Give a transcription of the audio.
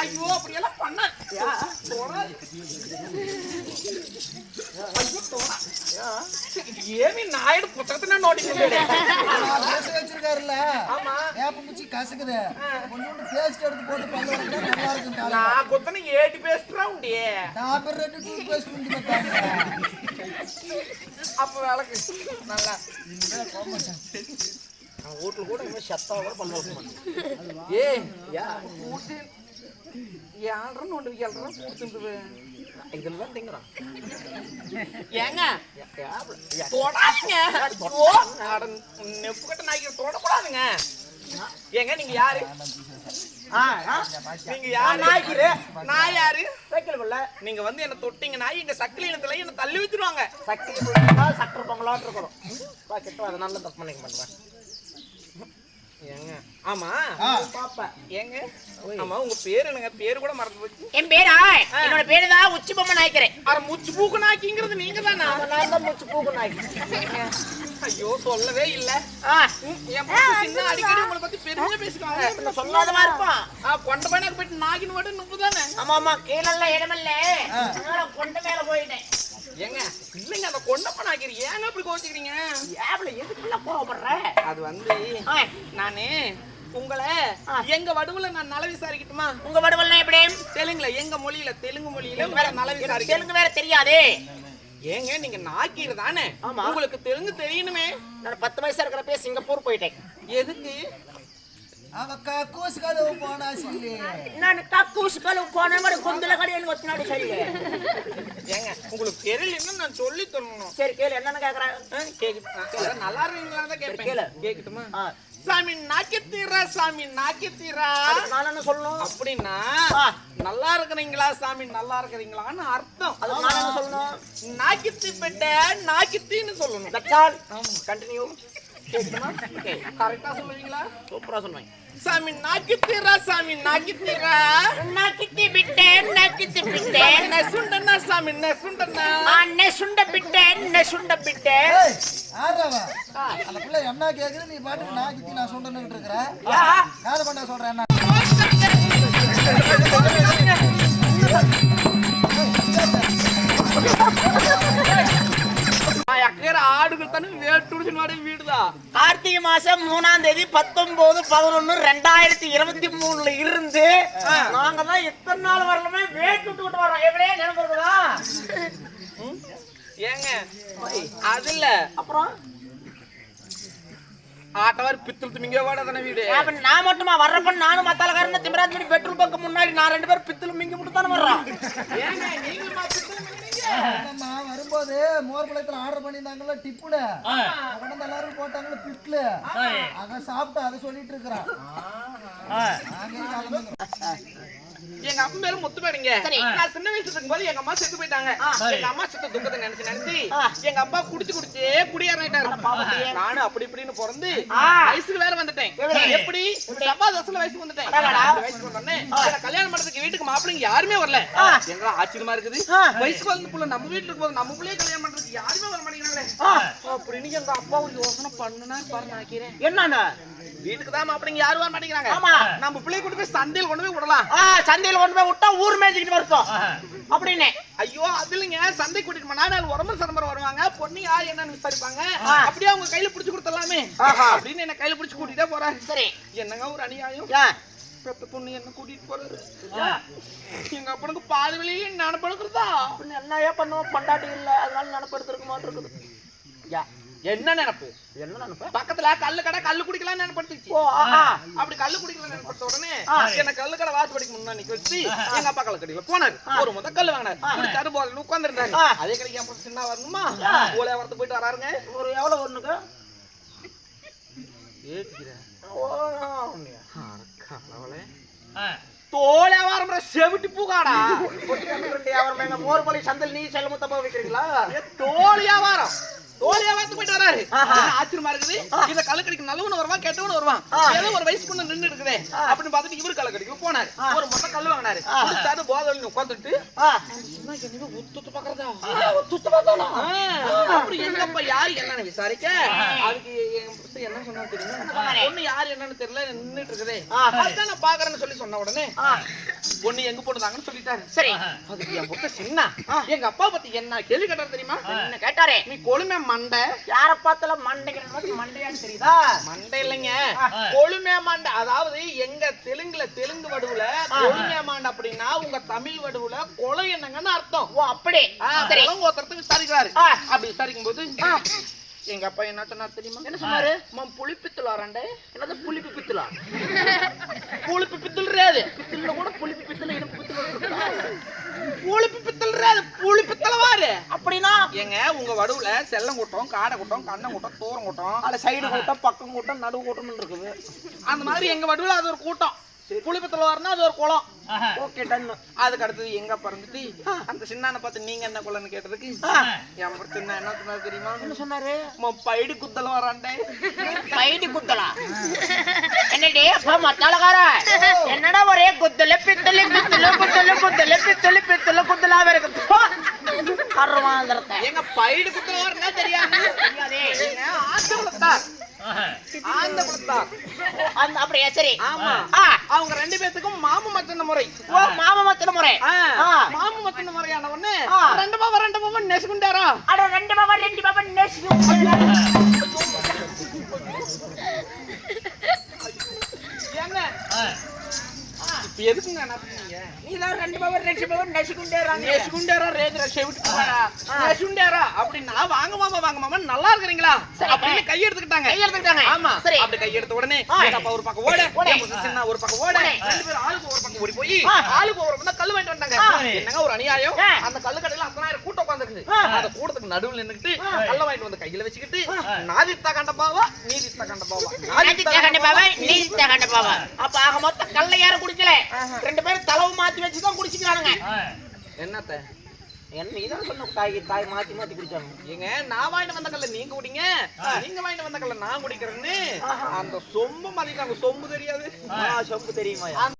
ஐயோ அப்படியெல்லாம் பண்ண ஏமி நாயுடு புத்தகத்தின வச்சிருக்காருல்ல வேப்பம்பூச்சி கசக்குது கொஞ்சோண்டு பேஸ்ட் எடுத்து போட்டு பல்லு நல்லா இருக்கும் நான் கொத்தனை ஏடி பேஸ்ட்ரா உண்டி நான் ரெண்டு டூ பேஸ்ட் உண்டு அப்ப நல்லா. నల్లా வீட்டுல கூட இனிமே செத்தா கூட பண்ண வைக்க மாட்டேன். ఏ యా కూర్చి ఏళ్ళరా నోటి వెళ్ళరా కూర్చుంటుంది இதெல்லாம் திங்குறான். ஏங்க தொடாதீங்க ஐயோ அட, நெப்பு கட்ட நாய்க்கு தொடக்கூடாதுங்க ஏங்க நீங்க யாரு ஆ, ஆ. நீங்க யாரு நாய்க்குரு. நான் யாரு வைக்கல புள்ள. நீங்க வந்து என்ன தொட்டீங்கன்னா எங்க சக்கிலி இனத்துல என்ன தள்ளி வச்சிருவாங்க சக்தி புள்ளா சக்கரை பொங்கலாட்டு இருக்கணும். வா, கிட்ட வா, அதை நல்லா தப்பு பண்ணிக்க மாட்டேன். ஏங்க. ஆமா. பாப்பா. ஏங்க? ஆமா உங்க பேர் என்னங்க? பேர் கூட மறந்து போச்சு. என் பேரா? என்னோட பேரு தான் உச்சி பொம்மை நாய்க்கிறேன். அட முச்சு பூக்கு நாக்கிங்கிறது நீங்க தானா நான் தான் மூச்சு பூக்கு நாய்க்கு. ஐயோ சொல்லவே இல்ல. சின்ன அடிக்கடி உங்களை பத்தி பெருமையா பேசுவாங்க சொல்லாதமா இருப்பான். கொண்ட பையனுக்கு போயிட்டு நாகின் வாட்டு நுப்பு தானே ஆமா ஆமா கீழெல்லாம் இடமில்ல கொண்ட மேல போயிட்டேன். ஏங்க இல்லைங்க அந்த கொண்ட பணாக்கிரி ஏங்க அப்படி கோச்சிக்கிறீங்க ஏப்ல எதுக்குள்ள கோவப்படுற? அது வந்து நானு உங்களை எங்க வடுவுல நான் நல விசாரிக்கட்டுமா? உங்க வடுவல்லாம் எப்படி? தெலுங்குல எங்க மொழியில தெலுங்கு மொழியில வேற நல விசாரிக்க தெலுங்கு வேற தெரியாதே. ஏங்க நீங்க நாக்கீர் தானே. உங்களுக்கு தெலுங்கு தெரியணுமே. நான் பத்து வயசா இருக்கிறப்ப சிங்கப்பூர் போயிட்டேன். எதுக்கு? அவ கக்கூஸ் கதவு போனா சில்லி. நான் கக்கூஸ் கழுவு போன மாதிரி கொந்துல கடையில் சொல்லு. ஏங்க உங்களுக்கு தெரியலன்னு நான் சொல்லி தரணும்? சரி கேளு என்னன்னு கேக்குறேன் அதான் நல்லா இருக்கீங்களா தான் கேளு. கேக்கட்டுமா? சாமி நாக்கித்தீரா? சாமி நாக்கித்தீரா? நான் என்ன சொல்லணும்? அப்படின்னா. நல்லா இருக்கிறீங்களா? சாமி நல்லா இருக்கிறீங்களான்னு அர்த்தம். அதுக்கு நான் என்ன சொல்லணும்? நாக்கித்தி பெட்ட நாக்கித்தின்னு சொல்லணும். கண்டினியூ கரெக்டா சொல்லுவீங்களா? சூப்பரா சாமி நாக்கித்தீரா சாமி நாக்கித்தீரா? நக்கித்தி விட்டேன் நக்கித்தி விட்டேன் நெசுண்டனா சாமி நெசுண்டனா? அண்ணே சுண்ட விட்டேன் நெசுண்ட விட்டேன் அந்த பிள்ளை என்ன கேக்குது? நீ பாட்டுக்கு நான் கித்தி நான் சொண்டுன்னு இருக்கிற. யா. காது பண்ண சொல்றேன் கார்த்திகை மாசம் மூணாம் தேதி பத்தொன்பது பதினொன்னு ரெண்டாயிரத்தி இருபத்தி மூணுல இருந்து நாங்க தான் எத்தனை நாள் வரலுமே வேட்டுட்டு வரோம் எப்படியே நினைக்கிறதா ஏங்க அது இல்ல. அப்புறம்? ஆட்டவாரி பித்தல் திமிங்க வாடதான வீடு? அப்ப நான் மட்டுமா வர்றப்ப நானும் மத்தாலக்காரன் திமிராஜ் பெட்ரோல் பங்க் முன்னாடி நான் ரெண்டு பேரும் பித்தல் மிங்கி மட்டும் தானே வர்றோம். ஏங்க நீங்க நம்ம வரும்போது மோர் குளத்துல ஆர்டர் பண்ணியிருந்தாங்கல்ல டிப்புல கடந்த எல்லாரும் போட்டாங்கல்ல பிட்ல. அத சாப்பிட்டு அதை சொல்லிட்டு இருக்கிறான். எங்க அப்பா பேரு முத்து பேருங்க சரி. நான் சின்ன வயசுல இருக்கும்போது எங்க அம்மா செத்து போயிட்டாங்க. எங்க அம்மா செத்த துக்கத்தை நினைச்சு நினைச்சு. எங்க அப்பா குடிச்சு குடிச்சு குடியாராயிட்டாரு நானும் அப்படி இப்படின்னு பிறந்து. வயசுக்கு வேற வந்துட்டேன் எப்படி? சம்பா தசல வயசுக்கு வந்துட்டேன் வயசுக்கு வந்தோடனே கல்யாணம் பண்றதுக்கு வீட்டுக்கு மாப்பிள்ளைங்க யாருமே வரல ஆ. எங்க ஆச்சரியமா இருக்குது. வயசுக்கு வந்து புள்ள நம்ம வீட்டுல இருக்கும்போது நம்ம பிள்ளைய கல்யாணம் பண்றதுக்கு யாருமே வர மாட்டேங்கிறாங்களே. அப்படின்னு எங்க அப்பா ஒரு யோசனை பண்ணுனா பாரு நாக்கிறேன் என்னன்னு வீட்டுக்கு தான் மாப்பிள்ளைங்க யாரும் வர மாட்டேங்கிறாங்க. ஆமா. நம்ம பிள்ளைய கொண்டு போய் சந்தையில் கொண்டு போய் விடலாம். சந்தையில கொண்டு போய் விட்டா ஊர் மேய்ச்சிக்கிட்டு வருத்தோம் அப்படின்னு. ஐயோ அது இல்லைங்க. சந்தை கூட்டிட்டு போனா நாலு உடம்பு சரம்பரம் வருவாங்க. பொண்ணு யார் என்னன்னு விசாரிப்பாங்க. அப்படியே அவங்க கையில புடிச்சு கொடுத்துடலாமே. அப்படின்னு என்ன கையில புடிச்சு கூட்டிட்டே போறாரு. சரி. என்னங்க ஒரு அநியாயம்? பெத்த பொண்ணு என்ன கூட்டிட்டு போறாரு? எங்க அப்பனுக்கு பாதி வழியில நினப்படுக்கிறதா? என்னையா பண்ணுவோம் பொண்டாட்டி இல்ல. அதனால நினப்படுத்திருக்க மாட்டிருக்குது. என்ன நினைப்பு? என்ன நினைப்ப? பக்கத்துல கல்லு கடை கல்லு குடிக்கலாம் நினைப்படுத்துச்சு. அப்படி கல்லு குடிக்கலாம் நினைப்படுத்த உடனே. என்ன கல்லு கடை வாசல் படிக்க முன்னா நிக்க வச்சு எங்க அப்பா கல்லு கடையில போனாரு. ஒரு முத கல்லு வாங்கினாரு. குடிச்சாரு போல உட்கார்ந்துருந்தாரு. ஆ. அதே கடைக்கு என் சின்ன வரணுமா? ஆ. ஓலை வரத்து போயிட்டு வராருங்க. ஒரு எவ்வளவு ஒண்ணுக்கு ஓ, தோலை வாரம் செவிட்டு பூகாடா. வியாபாரம் மோர் பழி சந்தையில் நீ செல்ல முத்தப்பா வைக்கிறீங்களா? தோல் வியாபாரம். தோழியா வாத்து போயிட்டு வராரு. ஆச்சரியமா இருக்குது? இந்த கள்ளக்கடிக்கு நல்லவனு வருவான் கெட்டவனு வருவான் ஏதோ ஒரு வயசு பொண்ணு நின்னு இருக்குதே. அப்படின்னு பார்த்துட்டு இவரு கள்ளக்கடிக்கு போனாரு. ஒரு மொத்த கல்லு வாங்கினாரு. குடிச்சாரு போதல் உட்காந்துட்டு உத்து பாக்குறதா அப்புறம் எங்கப்பா யாரு என்னன்னு விசாரிக்க? அதுக்கு என்ன சொன்னா தெரியுமா? பொண்ணு யாரு? என்னன்னு தெரியல நின்னுட்டு இருக்குதே. அதான் நான் பாக்குறேன்னு சொல்லி சொன்ன உடனே பொண்ணு எங்க போட்டுதாங்கன்னு சொல்லிட்டாரு. சரி. அதுக்கு என் சின்ன. எங்க அப்பா பத்தி என்ன கேள்வி கேட்டாரு தெரியுமா? என்ன கேட்டாரே? நீ கொழுமை மண்டை. யார பார்த்தாலும் மண்டைக்கிற மாதிரி மண்டையான்னு தெரியுதா? மண்டை இல்லைங்க. கொழுமே மாண்டை. அதாவது எங்க தெலுங்குல தெலுங்கு வடுவுல கொழுமே மாண்டை அப்படின்னா உங்க தமிழ் வடுவுல கொலை என்னங்கன்னு அர்த்தம். ஓ அப்படி சரி. ஒருத்தருக்கு விசாரிக்கிறாரு. அப்படி விசாரிக்கும் போது எங்க அப்பா என்ன சொன்னார் தெரியுமா? என்ன சொன்னாரு? மம் புளிப்பித்துலா ரெண்டே என்னது புளிப்பு பித்துலா? புளிப்பு பித்தல் ரேது பித்துல கூட புளிப்பு பித்துல இனிப்பு பித்துல? புளிப்பு பித்தல் ரேது புளிப்பித்தல வாரு அப்படின்னா ஏங்க உங்க வடுவுல செல்லம் கூட்டம் காடை கூட்டம் கண்ணன் கூட்டம் தூரம் கூட்டம் அதுல சைடு கூட்டம் பக்கம் கூட்டம் நடுவு கூட்டம் இருக்குது. அந்த மாதிரி எங்க வடுவுல அது ஒரு கூட்டம். புளிப்பித்தல வாருன்னா அது ஒரு குளம். ஓகே டன் அதுக்கு அடுத்தது எங்க பறந்துட்டு அந்த சின்னான பார்த்து நீங்க என்ன குளம்னு கேட்டதுக்கு என் சின்ன என்ன சொன்னாரு தெரியுமா? என்ன சொன்னாரு? பைடு குத்தல வராண்டே. பைடி குத்தலா? என்னடி அப்பா என்னடா ஒரே குத்தல பித்தல பித்தல குத்தல குத்தல பித்தல பித்தல குத்தலாவே இருக்கு. கருவாந்திரத்தை எங்க பைடு குத்தல வரனா தெரியாது. தெரியாதே. ஆந்த குலத்தார் அந்த அப்படியே சரி. ஆமா. ஆ. அவங்க ரெண்டு பேத்துக்கும் மாமு மச்சன முறை. ஓ மாமா மத்தன முறை. மாமு மச்சன முறையான ஆ. ரெண்டு பாவம் ரெண்டு பாவம் நெசுக்குண்டாரா? அட ரெண்டு பாபா ரெண்டு பாபா நேசிக்கும். ஏங்க நடத்துனீங்க நீதான் ரெண்டு பாபா ரெண்டு பாபா நேசிக்குண்டேறாங்க. நெசுக்குண்டாரா ரேஜரா செவிட்டு நெசுக்குண்டாரா அப்படின்னா வாங்க மாமா வாங்க மாமா நல்லா இருக்கிறீங்களா? அப்படின்னு கை எடுத்துக்கிட்டாங்க. கை எடுத்துக்கிட்டாங்க. ஆமா. சரி. அப்படி கை எடுத்த உடனே அப்பா ஒரு பக்கம் ஓட. சின்ன ஒரு பக்கம் ஓட. ரெண்டு பேரும் ஆளுக்கு ஒரு பக்கம் ஓடி போய். ஆளுக்கு ஒரு பக்கம் கல்லு வாங்கிட்டு வந்தாங்க. என்னங்க ஒரு அநியாயம். அந்த கல்லு கடையில அத்தனாயிரம் அந்த கூட்டத்துக்கு நடுவுல நின்னுக்கிட்டு கல்ல வாங்கிட்டு வந்து கையில வச்சுக்கிட்டு நாதித்தா நீதித்தா நாதித்த கண்ட பாபா நீதித்த கண்ட அப்ப ஆக மொத்தம் கல்ல யாரும் குடிக்கல? ரெண்டு பேரும் தலவு மாத்தி வச்சுதான் குடிச்சுக்கிறானுங்க. என்னத்த? என்ன இதான் சொன்ன தாய் தாய் மாத்தி மாத்தி குடிச்சாங்க. ஏங்க நான் வாங்கிட்டு வந்த கல்ல நீங்க குடிங்க. நீங்க வாங்கிட்டு வந்த கல்ல நான் குடிக்கிறேன்னு. அந்த சொம்பு மதிக்காங்க சொம்பு தெரியாது. சொம்பு தெரியுமா